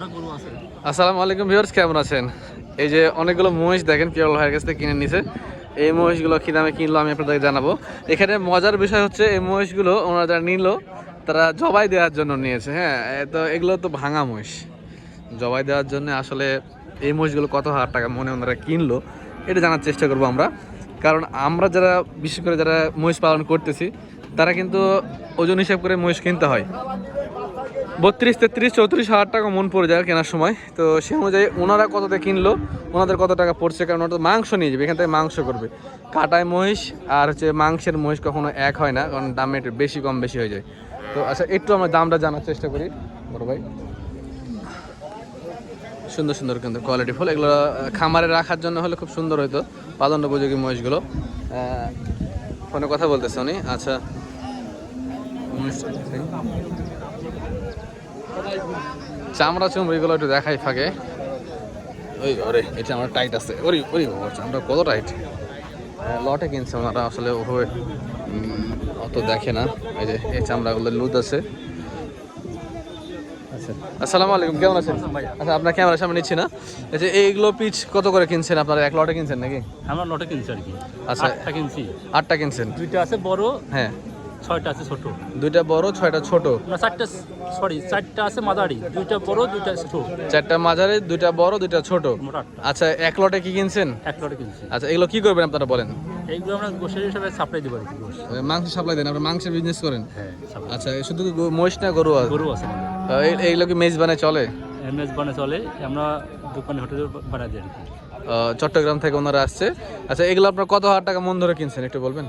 আসসালামু আলাইকুম ভিউয়ার্স, কেমন আছেন? এই যে অনেকগুলো মহিষ দেখেন পিয়াল ভাইয়ের কাছ থেকে কিনে নিছে। এই মহিষগুলো কী দামে কিনলো আমি আপনাদেরকে জানাব। এখানে মজার বিষয় হচ্ছে, এই মহিষগুলো ওনারা যারা নিল, তারা জবাই দেওয়ার জন্য নিয়েছে হ্যাঁ? তো এগুলো তো ভাঙা মহিষ। জবাই দেওয়ার জন্য আসলে এই মহিষগুলো কত হাজার টাকা মনে ওনারা কিনলো, এটা জানার চেষ্টা করব আমরা। কারণ আমরা যারা, বিশেষ করে যারা মহিষ পালন করতেছি, তারা কিন্তু ওজন হিসাব করে মহিষ কিনতে হয়। বত্রিশ, তেত্রিশ, চৌত্রিশ হাজার টাকা মন পড়ে যায় কেনার সময়। তো সে অনুযায়ী ওনারা কততে কিনলো, ওনাদের কত টাকা পড়ছে, কারণ তো মাংস নিয়ে যাবে, এখান থেকে মাংস করবে। কাটায় মহিষ আর হচ্ছে মাংসের মহিষ কখনো এক হয় না, কারণ দাম একটু বেশি, কম বেশি হয়ে যায়। তো আচ্ছা একটু আমরা দামটা জানার চেষ্টা করি, বড় ভাই। সুন্দর সুন্দর কিন্তু কোয়ালিটি ফুল। এগুলো খামারে রাখার জন্য হলে খুব সুন্দর হতো পালন উপযোগী মহিষগুলো। ফোনে কথা বলতেছে উনি। আচ্ছা। চামড়া চুমড়িগুলো একটু দেখাই ফাঁকে। ওই ওরে এই চামড়া টাইট আছে। ওরে ওরে চামড়া কত টাইট লটে কিনছে ওনারা আসলে ওভাবে অত দেখে না। এই যে এই চামড়াগুলো লুদ আছে। আচ্ছা আসসালামু আলাইকুম কেমন আছেন? আচ্ছা আপনার ক্যামেরার সামনে নিচ্ছি না। এই যে এইগুলো পিচ কত করে কিনছেন? আপনারা এক লটে কিনছেন নাকি? আমরা লটে কিনছি আর কি। আচ্ছা। আটটা কিনছি। আটটা কিনছেন। দুইটা আছে বড়। হ্যাঁ। ছয়টা আছে ছোট। দুইটা বড় ছয়টা ছোট? না চারটা সরি চারটা আছে মাদারি দুইটা বড় দুইটা ছোট। চারটা মাঝারি দুইটা বড় দুইটা ছোট? আচ্ছা এক লটে কি কিনছেন? এক লটে কিনছি। আচ্ছা এগুলো কি করবেন আপনারা বলেন? এইগুলো আমরা গোসের হিসাবে সাপ্লাই দিব আর মাংস সাপ্লাই দেন আপনারা মাংসের বিজনেস করেন? হ্যাঁ আচ্ছা শুধু মহিষ না গরু আছে? গরু আছে এই- এইগুলো কি মেজবানে চলে? এমএস বানে চলে আমরা দোকানে হোটেলে বানাই দিই চট্টগ্রাম থেকে ওনারা আসছে। আচ্ছা এগুলো আপনার কত হাজার টাকা মন ধরে কিনছেন একটু বলবেন?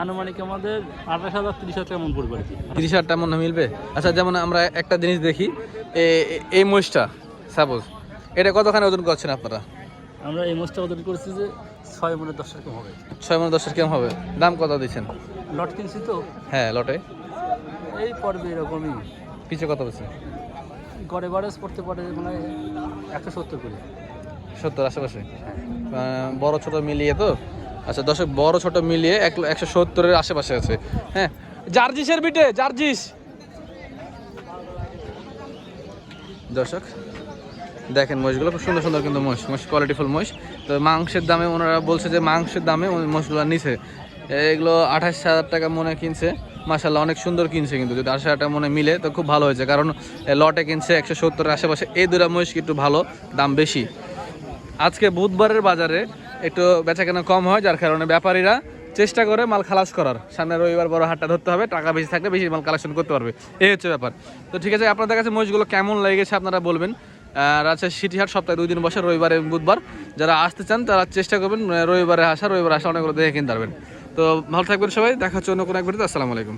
আনুমানিক আমাদের আঠাশ হাজার তিরিশ হাজার টাকা মন পড়বে আর কি। তিরিশ হাজার টাকা মনে হয় মিলবে? আচ্ছা যেমন আমরা একটা জিনিস দেখি এই মহিষটা সাপোজ এটা কতখানি ওজন করছেন আপনারা? আমরা এই মাছটা ওজন করেছি যে ছয় মনে দশ টাকা হবে। ছয় মনে দশের কেমন হবে। দাম কত দিচ্ছেন? লট কিনছি তো। হ্যাঁ লটে। এই পড়বে এরকমই। পিছে কত বেছে গড়ে গড়ে পড়তে পারে মানে একশো সত্তর করে। সত্তর আশেপাশে? আহ, বড় ছোট মিলিয়ে তো? আচ্ছা দশক বড় ছোট মিলিয়ে এক একশো সত্তরের আশেপাশে আছে। হ্যাঁ জার্জিসের বিটে, জার্জিস। দর্শক, দেখেন মহিষগুলো, খুব সুন্দর সুন্দর কিন্তু মহিষ মহিষ কোয়ালিটিফুল মহিষ। তো মাংসের দামে ওনারা বলছে যে মাংসের দামে মহিষগুলো নিছে। এগুলো আঠাশ হাজার টাকা মনে কিনছে। মাসাল্লাহ অনেক সুন্দর কিনছে কিন্তু। যদি আঠাশ হাজার টাকা মনে মিলে, তো খুব ভালো হয়েছে। কারণ লটে কিনছে একশো সত্তরের আশেপাশে। এই দুটা মহিষ একটু ভালো, দাম বেশি। আজকে বুধবারের বাজারে একটু বেচাকেনা কম হয়, যার কারণে ব্যাপারীরা চেষ্টা করে মাল খালাস করার। সামনে রবিবার বড় হাটটা ধরতে হবে, টাকা বেশি থাকলে বেশি মাল কালেকশন করতে পারবে। এই হচ্ছে ব্যাপার। তো ঠিক আছে, আপনাদের কাছে মহিষগুলো কেমন লেগেছে আপনারা বলবেন। আছে সিটি হাট সপ্তাহে দুই দিন বসে, রবিবার এবং বুধবার। যারা আসতে চান, তারা চেষ্টা করবেন, রবিবারে আসা, রবিবার আসা অনেকগুলো দেখে কিনতে পারবেন। তো ভালো থাকবেন সবাই, দেখা হচ্ছে অন্য কোনো এক ভিডিওতে, আসসালামু আলাইকুম।